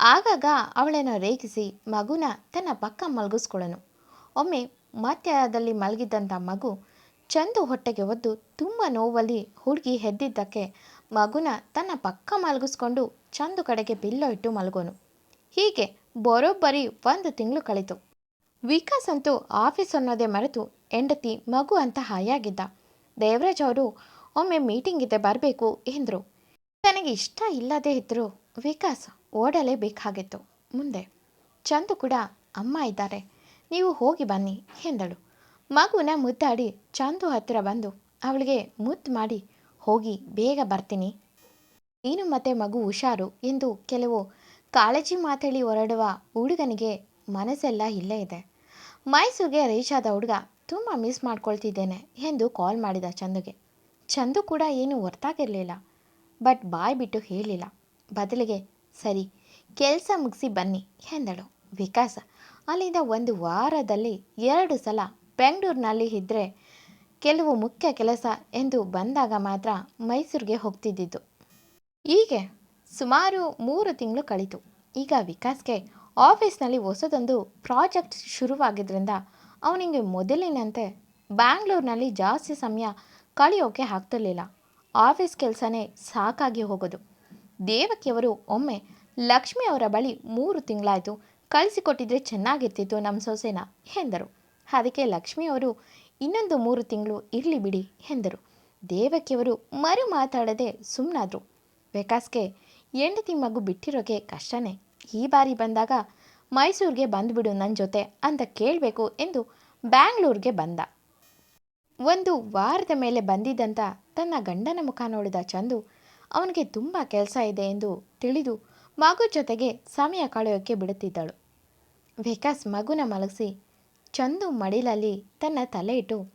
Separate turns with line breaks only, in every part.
ಆಗಾಗ ಅವಳನ್ನು ರೇಗಿಸಿ ಮಗುನ ತನ್ನ ಪಕ್ಕ ಮಲಗಿಸ್ಕೊಳ್ಳನು. ಒಮ್ಮೆ ಮಾತ್ಯದಲ್ಲಿ ಮಲಗಿದ್ದಂಥ ಮಗು ಚಂದು ಹೊಟ್ಟೆಗೆ ಒದ್ದು ತುಂಬ ನೋವಲ್ಲಿ ಹುಡುಗಿ ಹೆದ್ದಿದ್ದಕ್ಕೆ ಮಗುನ ತನ್ನ ಪಕ್ಕ ಮಲಗಿಸ್ಕೊಂಡು ಚಂದು ಕಡೆಗೆ ಬಿಲ್ಲೋ ಇಟ್ಟು ಮಲಗೋನು. ಹೀಗೆ ಬರೋಬ್ಬರಿ ಒಂದು ತಿಂಗಳು ಕಳಿತು. ವಿಕಾಸ್ ಅಂತೂ ಆಫೀಸ್ ಅನ್ನೋದೇ ಮರೆತು ಹೆಂಡತಿ ಮಗು ಅಂತ ಹಾಯಾಗಿದ್ದ. ದೇವರಾಜ್ ಅವರು ಒಮ್ಮೆ ಮೀಟಿಂಗ್ ಇದೆ ಬರಬೇಕು ಎಂದರು. ತನಗೆ ಇಷ್ಟ ಇಲ್ಲದೇ ಇದ್ದರು ವಿಕಾಸ್. ಓಡಲೇಬೇಕಾಗಿತ್ತು. ಮುಂದೆ, ಚಂದು ಕೂಡ ಅಮ್ಮ ಇದ್ದಾರೆ. ನೀವು ಹೋಗಿ ಬನ್ನಿ ಎಂದಳು. ಮಗುನ ಮುದ್ದಾಡಿ ಚಂದು ಹತ್ತಿರ ಬಂದು ಅವಳಿಗೆ ಮುದ್ದು ಮಾಡಿ, ಹೋಗಿ ಬೇಗ ಬರ್ತೀನಿ. ನೀನು ಮತ್ತೆ ಮಗು ಹುಷಾರು ಎಂದು ಕೆಲವು ಕಾಳಜಿ ಮಾತೇಳಿ ಹೊರಡುವ ಹುಡುಗನಿಗೆ ಮನಸ್ಸೆಲ್ಲ ಇಲ್ಲೇ ಇದೆ. ಮೈಸೂರಿಗೆ ರೀಚ್ ಆದ ಹುಡುಗ ತುಂಬ ಮಿಸ್ ಮಾಡ್ಕೊಳ್ತಿದ್ದೇನೆ ಎಂದು ಕಾಲ್ ಮಾಡಿದ ಚಂದುಗೆ. ಚಂದು ಕೂಡ ಏನೂ ಹೊರ್ತಾಗಿರಲಿಲ್ಲ, ಬಟ್ ಬಾಯ್ ಬಿಟ್ಟು ಹೇಳಿಲ್ಲ. ಬದಲಿಗೆ ಸರಿ, ಕೆಲಸ ಮುಗಿಸಿ ಬನ್ನಿ. ಎಂದಳು. ವಿಕಾಸ, ಅಲ್ಲಿಂದ ಒಂದು ವಾರದಲ್ಲಿ ಎರಡು ಸಲ ಬೆಂಗಳೂರಿನಲ್ಲಿ ಇದ್ದರೆ ಕೆಲವು ಮುಖ್ಯ ಕೆಲಸ ಎಂದು ಬಂದಾಗ ಮಾತ್ರ ಮೈಸೂರಿಗೆ ಹೋಗ್ತಿದ್ದಿದ್ದು. ಹೀಗೆ ಸುಮಾರು ಮೂರು ತಿಂಗಳು ಕಳೀತು. ಈಗ ವಿಕಾಸ್ಗೆ ಆಫೀಸ್ನಲ್ಲಿ ಹೊಸದೊಂದು ಪ್ರಾಜೆಕ್ಟ್ ಶುರುವಾಗಿದ್ದರಿಂದ ಅವನಿಗೆ ಮೊದಲಿನಂತೆ ಬ್ಯಾಂಗ್ಳೂರಿನಲ್ಲಿ ಜಾಸ್ತಿ ಸಮಯ ಕಳೆಯೋಕೆ ಆಗ್ತಿರಲಿಲ್ಲ. ಆಫೀಸ್ ಕೆಲಸನೇ ಸಾಕಾಗಿ ಹೋಗೋದು. ದೇವಕಿಯವರು ಒಮ್ಮೆ ಲಕ್ಷ್ಮಿ ಅವರ ಬಳಿ ಮೂರು ತಿಂಗಳಾಯಿತು. ಕಳಿಸಿಕೊಟ್ಟಿದ್ರೆ ಚೆನ್ನಾಗಿರ್ತಿತ್ತು ನಮ್ಮ ಸೊಸೆನ ಎಂದರು. ಅದಕ್ಕೆ ಲಕ್ಷ್ಮಿಯವರು ಇನ್ನೊಂದು ಮೂರು ತಿಂಗಳು ಇರಲಿ ಬಿಡಿ ಎಂದರು. ದೇವಕಿಯವರು ಮರು ಮಾತಾಡದೆ ಸುಮ್ಮನಾದರು ವಿಕಾಸ್ಗೆ ಹೆಂಡತಿ ಮಗು ಬಿಟ್ಟಿರೋಕೆ ಕಷ್ಟನೇ. ಈ ಬಾರಿ ಬಂದಾಗ ಮೈಸೂರಿಗೆ ಬಂದುಬಿಡು ನನ್ನ ಜೊತೆ ಅಂತ ಕೇಳಬೇಕು ಎಂದು ಬ್ಯಾಂಗ್ಳೂರಿಗೆ ಬಂದ. ಒಂದು ವಾರದ ಮೇಲೆ ಬಂದಿದ್ದಂಥ ತನ್ನ ಗಂಡನ ಮುಖ ನೋಡಿದ ಚಂದು ಅವನಿಗೆ ತುಂಬ ಕೆಲಸ ಇದೆ ಎಂದು ತಿಳಿದು ಮಗು ಜೊತೆಗೆ ಸಮಯ ಕಳೆಯೋಕ್ಕೆ ಬಿಡುತ್ತಿದ್ದಳು. ವಿಕಾಸ್ ಮಗುನ ಮಲಗಿಸಿ, ಚಂದು ಮಡಿಲಲ್ಲಿ ತನ್ನ ತಲೆ ಇಟ್ಟು,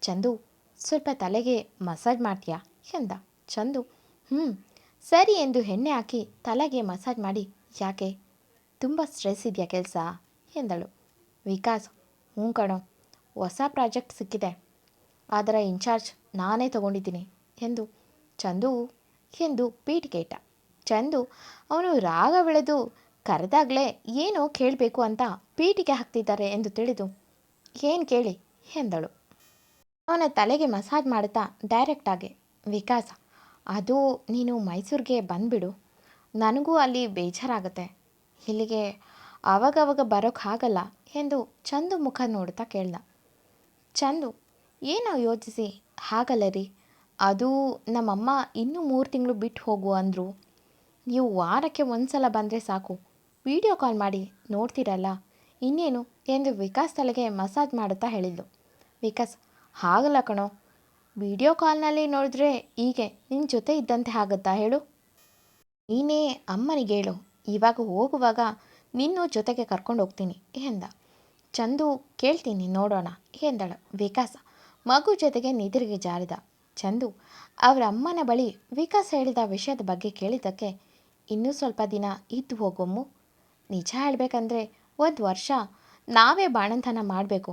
ಚಂದು, ಸ್ವಲ್ಪ ತಲೆಗೆ ಮಸಾಜ್ ಮಾಡ್ತೀಯಾ? ಎಂದ. ಚಂದು ಹ್ಞೂ ಸರಿ ಎಂದು ಎಣ್ಣೆ ಹಾಕಿ ತಲೆಗೆ ಮಸಾಜ್ ಮಾಡಿ, ಯಾಕೆ? ತುಂಬ ಸ್ಟ್ರೆಸ್ ಇದೆಯಾ ಕೆಲಸ? ಎಂದಳು. ವಿಕಾಸ್, ಹ್ಞೂ ಕಣೋ, ಹೊಸ ಪ್ರಾಜೆಕ್ಟ್ ಸಿಕ್ಕಿದೆ. ಅದರ ಇನ್ಚಾರ್ಜ್ ನಾನೇ ತಗೊಂಡಿದ್ದೀನಿ ಎಂದು, ಚಂದು ಎಂದು ಪೀಠ ಕೇಟ ಚಂದು, ಅವನು ರಾಗ ಬೆಳೆದು ಕರೆದಾಗಲೇ ಏನೋ ಕೇಳಬೇಕು ಅಂತ ಪೀಟಿಗೆ ಹಾಕ್ತಿದ್ದಾರೆ ಎಂದು ತಿಳಿದು, ಏನು ಕೇಳಿ? ಎಂದಳು. ಅವನ ತಲೆಗೆ ಮಸಾಜ್ ಮಾಡುತ್ತಾ ಡೈರೆಕ್ಟಾಗಿ ವಿಕಾಸ, ಅದು ನೀನು ಮೈಸೂರಿಗೆ ಬಂದುಬಿಡು. ನನಗೂ ಅಲ್ಲಿ ಬೇಜಾರಾಗುತ್ತೆ. ಇಲ್ಲಿಗೆ ಆವಾಗವಾಗ ಬರೋಕ್ಕಾಗಲ್ಲ ಎಂದು ಚಂದು ಮುಖ ನೋಡುತ್ತಾ ಕೇಳ್ದ. ಚಂದು, ಏನೋ ಯೋಚಿಸಿ, ಹಾಗಲ್ಲ ರೀ. ಅದು ನಮ್ಮಮ್ಮ ಇನ್ನೂ ಮೂರು ತಿಂಗಳು ಬಿಟ್ಟು ಹೋಗು ಅಂದರು. ನೀವು ವಾರಕ್ಕೆ ಒಂದು ಸಲ ಬಂದರೆ ಸಾಕು. ವಿಡಿಯೋ ಕಾಲ್ ಮಾಡಿ ನೋಡ್ತೀರಲ್ಲ. ಇನ್ನೇನು, ಎಂದು ವಿಕಾಸ್ ತಲೆಗೆ ಮಸಾಜ್ ಮಾಡುತ್ತಾ ಹೇಳಿದ್ಲು. ವಿಕಾಸ್, ಹಾಗಲ್ಲ ಕಣೋ. ವಿಡಿಯೋ ಕಾಲ್ನಲ್ಲಿ ನೋಡಿದ್ರೆ ಹೀಗೆ ನಿನ್ನ ಜೊತೆ ಇದ್ದಂತೆ ಆಗುತ್ತಾ ಹೇಳು. ನೀನೇ ಅಮ್ಮನಿಗೆ ಹೇಳು. ಇವಾಗ ಹೋಗುವಾಗ ನಿನ್ನೂ ಜೊತೆಗೆ ಕರ್ಕೊಂಡು ಹೋಗ್ತೀನಿ ಎಂದ. ಚಂದು ಕೇಳ್ತೀನಿ ನೋಡೋಣ ಎಂದಳು. ವಿಕಾಸ, ಮಗು ಜೊತೆಗೆ ನಿದ್ರೆಗೆ ಜಾರಿದ. ಚಂದು. ಅವರ ಅಮ್ಮನ ಬಳಿ ವಿಕಾಸ್ ಹೇಳಿದ ವಿಷಯದ ಬಗ್ಗೆ ಕೇಳಿದ್ದಕ್ಕೆ ಇನ್ನೂ ಸ್ವಲ್ಪ ದಿನ ಇದ್ದು ಹೋಗೊಮ್ಮು. ನಿಜ ಹೇಳಬೇಕಂದ್ರೆ ಒಂದು ವರ್ಷ ನಾವೇ ಬಾಣಂತನ ಮಾಡಬೇಕು.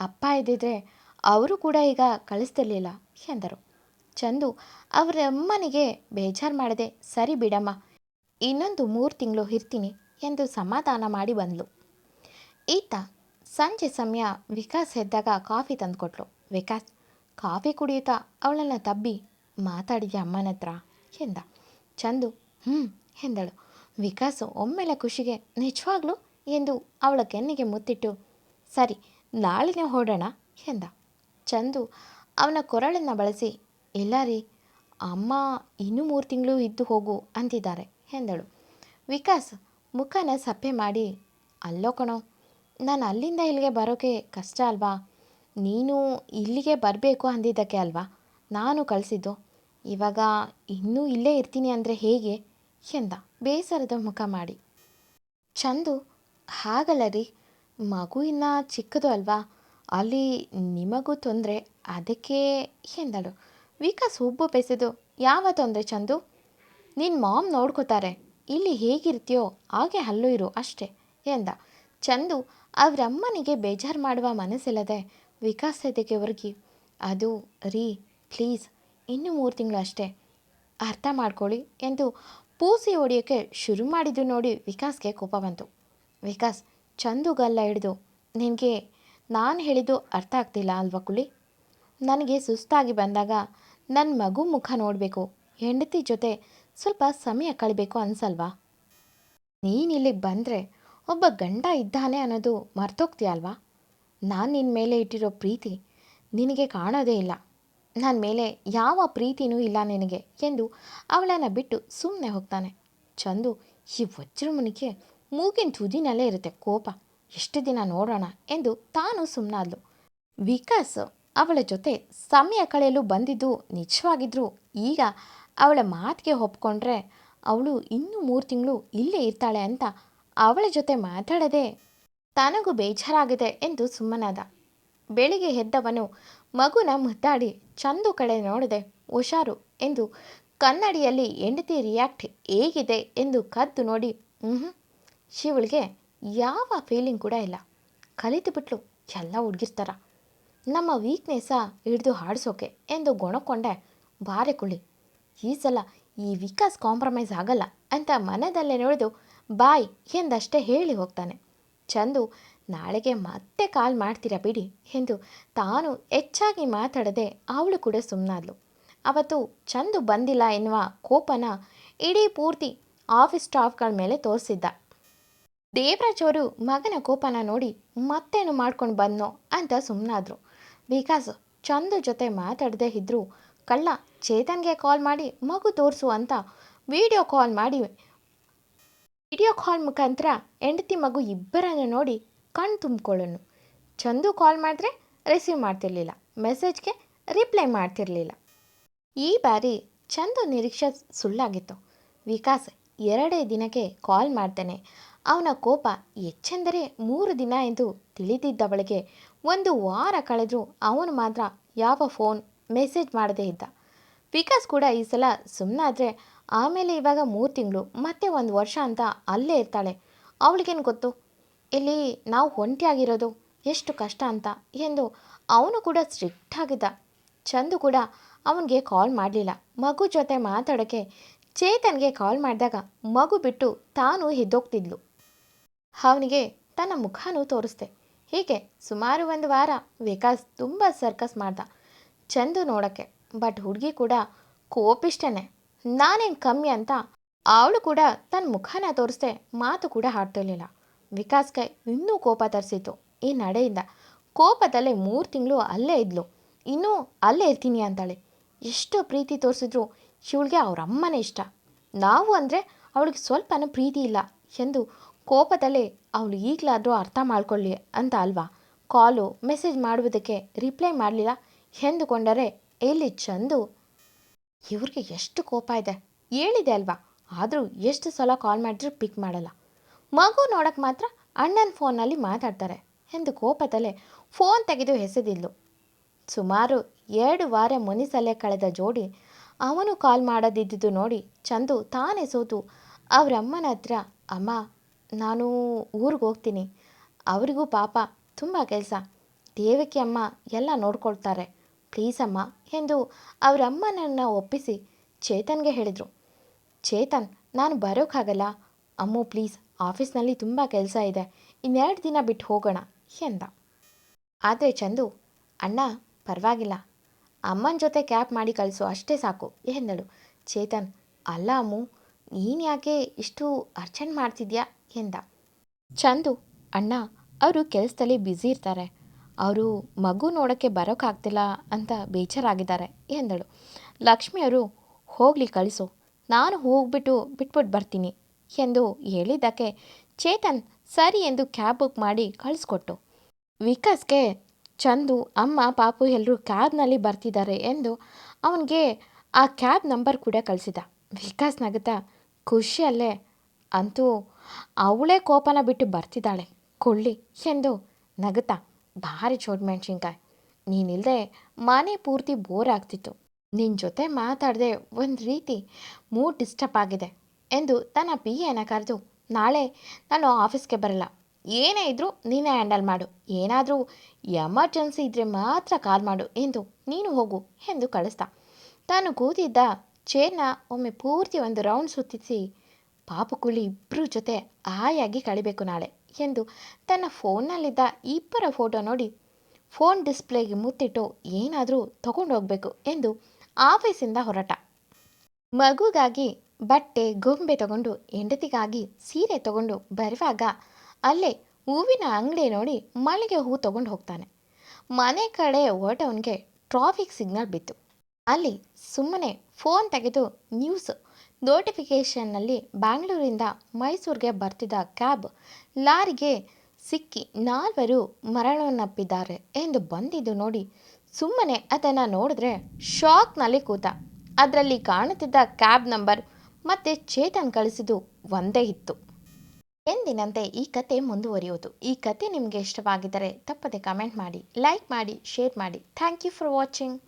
ಅಪ್ಪ ಇದ್ದಿದ್ರೆ ಅವರು ಕೂಡ ಈಗ ಕಳಿಸ್ತಿರ್ಲಿಲ್ಲ ಎಂದರು. ಚಂದು ಅವರ ಅಮ್ಮನಿಗೆ ಬೇಜಾರು ಮಾಡದೆ, ಸರಿ ಬಿಡಮ್ಮ, ಇನ್ನೊಂದು ಮೂರು ತಿಂಗಳು ಇರ್ತೀನಿ ಎಂದು ಸಮಾಧಾನ ಮಾಡಿ ಬಂದಳು ಈತ ಸಂಜೆ ಸಮಯ ವಿಕಾಸ್ ಎದ್ದಾಗ ಕಾಫಿ ತಂದುಕೊಟ್ಲು. ವಿಕಾಸ್ ಕಾಫಿ ಕುಡಿಯುತ್ತಾ ಅವಳನ್ನು ತಬ್ಬಿ ಮಾತಾಡಿದೆ ಅಮ್ಮನ ಹತ್ರ ಎಂದ. ಚಂದು ಹ್ಞೂ ಎಂದಳು. ವಿಕಾಸ್ ಒಮ್ಮೆಲೆ ಖುಷಿಗೆ, ನಿಜವಾಗ್ಲೂ? ಎಂದು ಅವಳ ಕೆನ್ನಿಗೆ ಮುತ್ತಿಟ್ಟು, ಸರಿ, ನಾಳೆನೇ ಹೊಡೋಣ ಎಂದ. ಚಂದು ಅವನ ಕೊರಳನ್ನು ಬಳಸಿ, ಇಲ್ಲ ರೀ, ಅಮ್ಮ ಇನ್ನೂ ಮೂರು ತಿಂಗಳು ಇದ್ದು ಹೋಗು ಅಂತಿದ್ದಾರೆ, ಎಂದಳು. ವಿಕಾಸ್ ಮುಖನ ಸಪ್ಪೆ ಮಾಡಿ, ಅಲ್ಲೋ ಕಣೋ, ನಾನು ಅಲ್ಲಿಂದ ಇಲ್ಲಿಗೆ ಬರೋಕ್ಕೆ ಕಷ್ಟ ಅಲ್ವಾ? ನೀನು ಇಲ್ಲಿಗೆ ಬರಬೇಕು ಅಂದಿದ್ದಕ್ಕೆ ಅಲ್ವಾ? ನಾನು ಕಳಿಸಿದ್ದು. ಇವಾಗ ಇನ್ನೂ ಇಲ್ಲೇ ಇರ್ತೀನಿ ಅಂದರೆ ಹೇಗೆ? ಎಂದ ಬೇಸರದ ಮುಖ ಮಾಡಿ. ಚಂದು, ಹಾಗಲ್ಲ ರೀ. ಮಗು ಇನ್ನು ಚಿಕ್ಕದು ಅಲ್ವಾ? ಅಲ್ಲಿ ನಿಮಗೂ ತೊಂದರೆ. ಅದಕ್ಕೆ ಎಂದಳು. ವಿಕಾಸ್ ಹುಬ್ಬು ಬೆಸೆದು, ಯಾವ ತೊಂದರೆ ಚಂದು? ನಿನ್ನ ಮಾಮ್ ನೋಡ್ಕೋತಾರೆ. ಇಲ್ಲಿ ಹೇಗಿರ್ತೀಯೋ, ಹಾಗೆ ಅಲ್ಲೂ ಇರು ಅಷ್ಟೇ ಎಂದ. ಚಂದು, ಅವರಮ್ಮನಿಗೆ ಬೇಜಾರು ಮಾಡುವ ಮನಸ್ಸಿಲ್ಲದೆ ವಿಕಾಸ್ ಎದೆಗೆ ಹೊರಗಿ ಅದು ರೀ, ಪ್ಲೀಸ್, ಇನ್ನೂ ಮೂರು ತಿಂಗಳು ಅಷ್ಟೇ. ಅರ್ಥ ಮಾಡ್ಕೊಳ್ಳಿ ಎಂದು ಪೂಸಿ ಹೊಡೆಯೋಕ್ಕೆ ಶುರು ಮಾಡಿದ್ದು ನೋಡಿ ವಿಕಾಸ್ಗೆ ಕೋಪ ಬಂತು. ವಿಕಾಸ್ ಚಂದು ಗಲ್ಲ ಹಿಡಿದು, ನಿನಗೆ ನಾನು ಹೇಳಿದ್ದು ಅರ್ಥ ಆಗ್ತಿಲ್ಲ ಅಲ್ವಾ ಕುಳಿ ನನಗೆ ಸುಸ್ತಾಗಿ ಬಂದಾಗ ನನ್ನ ಮಗು ಮುಖ ನೋಡಬೇಕು, ಹೆಂಡತಿ ಜೊತೆ ಸ್ವಲ್ಪ ಸಮಯ ಕಳಿಬೇಕು ಅನ್ಸಲ್ವಾ? ನೀನು ಇಲ್ಲಿಗೆ ಬಂದರೆ ಒಬ್ಬ ಗಂಡ ಇದ್ದಾನೆ ಅನ್ನೋದು ಮರ್ತೋಗ್ತೀಯಲ್ವಾ? ನಾನು ನಿನ್ನ ಮೇಲೆ ಇಟ್ಟಿರೋ ಪ್ರೀತಿ ನಿನಗೆ ಕಾಣೋದೇ ಇಲ್ಲ. ನನ್ನ ಮೇಲೆ ಯಾವ ಪ್ರೀತಿನೂ ಇಲ್ಲ ನಿನಗೆ ಎಂದು ಅವಳನ್ನು ಬಿಟ್ಟು ಸುಮ್ಮನೆ ಹೋಗ್ತಾನೆ. ಚಂದು ಈ ವಜ್ರಮುನಿಗೆ ಮೂಗಿನ ತುದಿನಲ್ಲೇ ಇರುತ್ತೆ ಕೋಪ. ಎಷ್ಟು ದಿನ ನೋಡೋಣ ಎಂದು ತಾನು ಸುಮ್ಮನಾದ್ಲು ವಿಕಾಸ್ ಅವಳ ಜೊತೆ ಸಮಯ ಕಳೆಯಲು ಬಂದಿದ್ದು ನಿಜವಾಗಿದ್ರು ಈಗ ಅವಳ ಮಾತಿಗೆ ಒಪ್ಕೊಂಡ್ರೆ ಅವಳು ಇನ್ನೂ ಮೂರು ತಿಂಗಳು ಇಲ್ಲೇ ಇರ್ತಾಳೆ ಅಂತ ಅವಳ ಜೊತೆ ಮಾತಾಡದೆ ತನಗೂ ಬೇಜಾರಾಗಿದೆ ಎಂದು ಸುಮ್ಮನಾದ. ಬೆಳಿಗ್ಗೆ ಎದ್ದವನು, ಮಗುನ ಮುದ್ದಾಡಿ, ಚಂದು ಕಡೆ ನೋಡದೆ, ಹುಷಾರು ಎಂದು ಕನ್ನಡಿಯಲ್ಲಿ ಹೆಂಡತಿ ರಿಯಾಕ್ಟ್ ಹೇಗಿದೆ ಎಂದು ಕದ್ದು ನೋಡಿ ಹ್ಞೂ ಶಿವಳಿಗೆ ಯಾವ ಫೀಲಿಂಗ್ ಕೂಡ ಇಲ್ಲ. ಕಲಿತು ಬಿಟ್ಲು, ಎಲ್ಲ ಹುಡುಗಿರ್ತಾರ. ನಮ್ಮ ವೀಕ್ನೆಸ್ಸ ಹಿಡಿದು ಹಾಡಿಸೋಕೆ ಎಂದು ಗೊಣಕೊಂಡೆ, ಬಾರೆ ಕುಳಿ ಈ ಸಲ ಈ ವಿಕಾಸ್ ಕಾಂಪ್ರಮೈಸ್ ಆಗಲ್ಲ ಅಂತ ಮನದಲ್ಲೇ ನೋಡಿದು, ಬಾಯ್ ಎಂದಷ್ಟೇ ಹೇಳಿ ಹೋಗ್ತಾನೆ. ಚಂದು, ನಾಳೆಗೆ ಮತ್ತೆ ಕಾಲ್ ಮಾಡ್ತೀರಾ ಬಿಡಿ ಎಂದು ತಾನು ಹೆಚ್ಚಾಗಿ ಮಾತಾಡದೆ ಅವಳು ಕೂಡ ಸುಮ್ಮನಾದ್ಲು ಅವತ್ತು ಚಂದು ಬಂದಿಲ್ಲ ಎನ್ನುವ ಕೋಪನ ಇಡೀ ಪೂರ್ತಿ ಆಫೀಸ್ ಸ್ಟಾಫ್ಗಳ ಮೇಲೆ ತೋರಿಸಿದ್ದ. ದೇವರಾಜ್ ಅವರು ಮಗನ ಕೋಪನ ನೋಡಿ ಮತ್ತೇನು ಮಾಡ್ಕೊಂಡು ಬಂದ್ನೋ ಅಂತ ಸುಮ್ಮನಾದ್ರು ಬಿಕಾಸ್ ಚಂದು ಜೊತೆ ಮಾತಾಡದೆ ಇದ್ರು ಕಳ್ಳ ಚೇತನ್ಗೆ ಕಾಲ್ ಮಾಡಿ ಮಗು ತೋರಿಸು ಅಂತ ವಿಡಿಯೋ ಕಾಲ್ ಮಾಡಿ ವಿಡಿಯೋ ಕಾಲ್ ಮುಖಾಂತರ ಹೆಂಡತಿ ಮಗು ಇಬ್ಬರನ್ನು ನೋಡಿ ಕಣ್ಣು ತುಂಬಿಕೊಳ್ಳೋನು. ಚಂದು ಕಾಲ್ ಮಾಡಿದ್ರೆ ರಿಸೀವ್ ಮಾಡ್ತಿರ್ಲಿಲ್ಲ. ಮೆಸೇಜ್ಗೆ ರಿಪ್ಲೈ ಮಾಡ್ತಿರ್ಲಿಲ್ಲ. ಈ ಬಾರಿ ಚಂದು ನಿರೀಕ್ಷೆ ಸುಳ್ಳಾಗಿತ್ತು. ವಿಕಾಸ್ ಎರಡೇ ದಿನಕ್ಕೆ ಕಾಲ್ ಮಾಡ್ತಾನೆ. ಅವನ ಕೋಪ ಹೆಚ್ಚೆಂದರೆ ಮೂರು ದಿನ ಎಂದು ತಿಳಿದಿದ್ದವಳಿಗೆ ಒಂದು ವಾರ ಕಳೆದರೂ ಅವನು ಮಾತ್ರ ಯಾವ ಫೋನ್ ಮೆಸೇಜ್ ಮಾಡದೇ ಇದ್ದ. ವಿಕಾಸ್ ಕೂಡ ಈ ಸಲ ಸುಮ್ಮನಾದರೆ ಆಮೇಲೆ ಇವಾಗ ಮೂರು ತಿಂಗಳು, ಮತ್ತೆ ಒಂದು ವರ್ಷ ಅಂತ ಅಲ್ಲೇ ಇರ್ತಾಳೆ. ಅವಳಿಗೇನು ಗೊತ್ತು? ಇಲ್ಲಿ ನಾವು ಒಂಟಿಯಾಗಿರೋದು ಎಷ್ಟು ಕಷ್ಟ ಅಂತ ಎಂದು ಅವನು ಕೂಡ ಸ್ಟ್ರಿಕ್ಟ್ ಆಗಿದ್ದ. ಚಂದು ಕೂಡ ಅವನಿಗೆ ಕಾಲ್ ಮಾಡಲಿಲ್ಲ. ಮಗು ಜೊತೆ ಮಾತಾಡೋಕ್ಕೆ ಚೇತನ್ಗೆ ಕಾಲ್ ಮಾಡಿದಾಗ ಮಗು ಬಿಟ್ಟು ತಾನು ಎದ್ದೋಗ್ತಿದ್ಲು ಅವನಿಗೆ ತನ್ನ ಮುಖನೂ ತೋರಿಸ್ದೆ. ಹೀಗೆ ಸುಮಾರು ಒಂದು ವಾರ ವಿಕಾಸ್ ತುಂಬ ಸರ್ಕಸ್ ಮಾಡ್ದ ಚಂದು ನೋಡೋಕ್ಕೆ ಬಟ್ ಹುಡುಗಿ ಕೂಡ ಕೋಪಿಷ್ಟನೇ ನಾನೇನು ಕಮ್ಮಿ ಅಂತ ಅವಳು ಕೂಡ ತನ್ನ ಮುಖನ ತೋರಿಸ್ದೆ ಮಾತು ಕೂಡ ಹಾಡ್ತಿರ್ಲಿಲ್ಲ ಕೈ ಇನ್ನೂ ಕೋಪ ತರಿಸಿತು ಈ ನಡೆಯಿಂದ ಕೋಪದಲ್ಲೇ ಮೂರು ತಿಂಗಳು ಅಲ್ಲೇ ಇದ್ಲು. ಇನ್ನೂ ಅಲ್ಲೇ ಇರ್ತೀನಿ ಅಂತಾಳೆ. ಎಷ್ಟು ಪ್ರೀತಿ ತೋರಿಸಿದ್ರು ಇವಳಿಗೆ ಅವ್ರ ಅಮ್ಮನೇ ಇಷ್ಟ. ನಾವು ಅಂದರೆ ಅವಳಿಗೆ ಸ್ವಲ್ಪನೂ ಪ್ರೀತಿ ಇಲ್ಲ ಎಂದು ಕೋಪದಲ್ಲೇ ಅವಳು ಈಗಲಾದರೂ ಅರ್ಥ ಮಾಡ್ಕೊಳ್ಳಿ ಅಂತ ಅಲ್ವಾ? ಕಾಲು ಮೆಸೇಜ್ ಮಾಡುವುದಕ್ಕೆ ರಿಪ್ಲೈ ಮಾಡಲಿಲ್ಲ ಎಂದುಕೊಂಡರೆ ಎಲ್ಲಿ ಚಂದು ಇವ್ರಿಗೆ ಎಷ್ಟು ಕೋಪ ಇದೆ. ಹೇಳಿದೆ ಅಲ್ವಾ? ಆದರೂ ಎಷ್ಟು ಸಲ ಕಾಲ್ ಮಾಡಿದ್ರೂ ಪಿಕ್ ಮಾಡಲ್ಲ. ಮಗು ನೋಡೋಕ್ಕೆ ಮಾತ್ರ ಅಣ್ಣನ ಫೋನಲ್ಲಿ ಮಾತಾಡ್ತಾರೆ. ಎಂದು ಕೋಪದಲ್ಲೇ ಫೋನ್ ತೆಗೆದು ಎಸೆದಿದ್ಲು. ಸುಮಾರು ಎರಡು ವಾರ ಮುನಿಸಲೇ ಕಳೆದ ಜೋಡಿ ಅವನು ಕಾಲ್ ಮಾಡದಿದ್ದುದು ನೋಡಿ ಚಂದು ತಾನೇ ಸೋತು. ಅವರಮ್ಮನ ಹತ್ರ, ಅಮ್ಮ, ನಾನು ಊರಿಗೆ ಹೋಗ್ತೀನಿ. ಅವರಿಗೂ ಪಾಪ, ತುಂಬ ಕೆಲಸ. ದೇವಕಿ ಅಮ್ಮ ಎಲ್ಲ ನೋಡ್ಕೊಳ್ತಾರೆ. ಪ್ಲೀಸ್ ಅಮ್ಮ ಎಂದು ಅವರಮ್ಮನನ್ನು ಒಪ್ಪಿಸಿ ಚೇತನ್ಗೆ ಹೇಳಿದರು. ಚೇತನ್, ನಾನು ಬರೋಕ್ಕಾಗಲ್ಲ ಅಮ್ಮು, ಪ್ಲೀಸ್, ಆಫೀಸ್ನಲ್ಲಿ ತುಂಬ ಕೆಲಸ ಇದೆ. ಇನ್ನೆರಡು ದಿನ ಬಿಟ್ಟು ಹೋಗೋಣ ಎಂದ. ಆದರೆ ಚಂದು, ಅಣ್ಣ, ಪರವಾಗಿಲ್ಲ. ಅಮ್ಮನ ಜೊತೆ ಕ್ಯಾಬ್ ಮಾಡಿ ಕಳಿಸು, ಅಷ್ಟೇ ಸಾಕು ಎಂದಳು. ಚೇತನ್, ಅಲ್ಲ ಅಮ್ಮು, ನೀನು ಯಾಕೆ ಇಷ್ಟು ಅರ್ಜೆಂಟ್ ಮಾಡ್ತಿದ್ಯಾ ಎಂದ. ಚಂದು, ಅಣ್ಣ, ಅವರು ಕೆಲಸದಲ್ಲಿ ಬ್ಯುಸಿ ಇರ್ತಾರೆ. ಅವರು ಮಗು ನೋಡೋಕ್ಕೆ ಬರೋಕ್ಕಾಗ್ತಿಲ್ಲ ಅಂತ ಬೇಜಾರಾಗಿದ್ದಾರೆ ಎಂದಳು. ಲಕ್ಷ್ಮಿಯವರು ಹೋಗಲಿ ಕಳಿಸು. ನಾನು ಹೋಗ್ಬಿಟ್ಟು ಬಿಟ್ಬಿಟ್ಟು ಬರ್ತೀನಿ ಎಂದು ಹೇಳಿದ್ದಕ್ಕೆ ಚೇತನ್ ಸರಿ ಎಂದು ಕ್ಯಾಬ್ ಬುಕ್ ಮಾಡಿ ಕಳಿಸ್ಕೊಟ್ಟು ವಿಕಾಸ್ಗೆ, ಚಂದು, ಅಮ್ಮ, ಪಾಪು ಎಲ್ಲರೂ ಕ್ಯಾಬ್ನಲ್ಲಿ ಬರ್ತಿದ್ದಾರೆ ಎಂದು ಅವನಿಗೆ ಆ ಕ್ಯಾಬ್ ನಂಬರ್ ಕೂಡ ಕಳಿಸಿದ. ವಿಕಾಸ್ ನಗತ ಖುಷಿಯಲ್ಲೇ, ಅಂತೂ ಅವಳೇ ಕೋಪನ ಬಿಟ್ಟು ಬರ್ತಿದ್ದಾಳೆ. ಕೊಳ್ಳಿ ಎಂದು ನಗುತ್ತಾ ಭಾರಿ ಚೋಟ್ ಮೆಣಸಿನ್ಕಾಯಿ. ನೀನಿಲ್ಲದೆ ಮನೆ ಪೂರ್ತಿ ಬೋರ್ ಆಗ್ತಿತ್ತು. ನಿನ್ನ ಜೊತೆ ಮಾತಾಡದೆ ಒಂದು ರೀತಿ ಮೂಡ್ ಡಿಸ್ಟರ್ಬ್ ಆಗಿದೆ ಎಂದು ತನ್ನ ಪಿ ಎನ ಕರೆದು, ನಾಳೆ ನಾನು ಆಫೀಸ್ಗೆ ಬರಲ್ಲ. ಏನೇ ಇದ್ದರೂ ನೀನೇ ಹ್ಯಾಂಡಲ್ ಮಾಡು. ಏನಾದರೂ ಎಮರ್ಜೆನ್ಸಿ ಇದ್ದರೆ ಮಾತ್ರ ಕಾಲ್ ಮಾಡು ಎಂದು ನೀನು ಹೋಗು ಎಂದು ಕಳಿಸ್ದ. ತಾನು ಕೂತಿದ್ದ ಚೇರ್ನ ಒಮ್ಮೆ ಪೂರ್ತಿ ಒಂದು ರೌಂಡ್ ಸುತ್ತಿಸಿ, ಪಾಪುಕುಳಿ ಇಬ್ಬರ ಜೊತೆ ಆಯಾಗಿ ಕಳಿಬೇಕು ನಾಳೆ. ಎಂದು ತನ್ನ ಫೋನ್ನಲ್ಲಿದ್ದ ಇಬ್ಬರ ಫೋಟೋ ನೋಡಿ, ಫೋನ್ ಡಿಸ್ಪ್ಲೇಗೆ ಮುತ್ತಿಟ್ಟು ಏನಾದರೂ ತಗೊಂಡು ಹೋಗಬೇಕು ಎಂದು ಆಫೀಸಿಂದ ಹೊರಟ. ಮಗುಗಾಗಿ ಬಟ್ಟೆ, ಗೊಂಬೆ ತಗೊಂಡು ಹೆಂಡತಿಗಾಗಿ ಸೀರೆ ತಗೊಂಡು ಬರುವಾಗ ಅಲ್ಲೇ ಹೂವಿನ ಅಂಗಡಿ ನೋಡಿ ಮಳಿಗೆ ಹೂ ತಗೊಂಡು ಹೋಗ್ತಾನೆ. ಮನೆ ಕಡೆ ಹೊರಟವನಿಗೆ ಟ್ರಾಫಿಕ್ ಸಿಗ್ನಲ್ ಬಿತ್ತು. ಅಲ್ಲಿ ಸುಮ್ಮನೆ ಫೋನ್ ತೆಗೆದು ನ್ಯೂಸ್ ನೋಟಿಫಿಕೇಷನ್ನಲ್ಲಿ ಬ್ಯಾಂಗ್ಳೂರಿಂದ ಮೈಸೂರಿಗೆ ಬರ್ತಿದ್ದ ಕ್ಯಾಬ್ ಲಾರಿಗೆ ಸಿಕ್ಕಿ ನಾಲ್ವರು ಮರಣವನ್ನಪ್ಪಿದ್ದಾರೆ ಎಂದು ಬಂದಿದ್ದು ನೋಡಿ. ಸುಮ್ಮನೆ ಅದನ್ನು ನೋಡಿದ್ರೆ ಶಾಕ್ನಲ್ಲಿ ಕೂತ. ಅದರಲ್ಲಿ ಕಾಣುತ್ತಿದ್ದ ಕ್ಯಾಬ್ ನಂಬರ್ ಮತ್ತೆ ಚೇತನ್ ಕಳಿಸಿದ್ದು ಒಂದೇ ಇತ್ತು. ಎಂದಿನಂತೆ ಈ ಕತೆ ಮುಂದುವರಿಯುವುದು. ಈ ಕತೆ ನಿಮಗೆ ಇಷ್ಟವಾಗಿದ್ದರೆ ತಪ್ಪದೆ ಕಮೆಂಟ್ ಮಾಡಿ ಲೈಕ್ ಮಾಡಿ ಶೇರ್ ಮಾಡಿ. Thank you for watching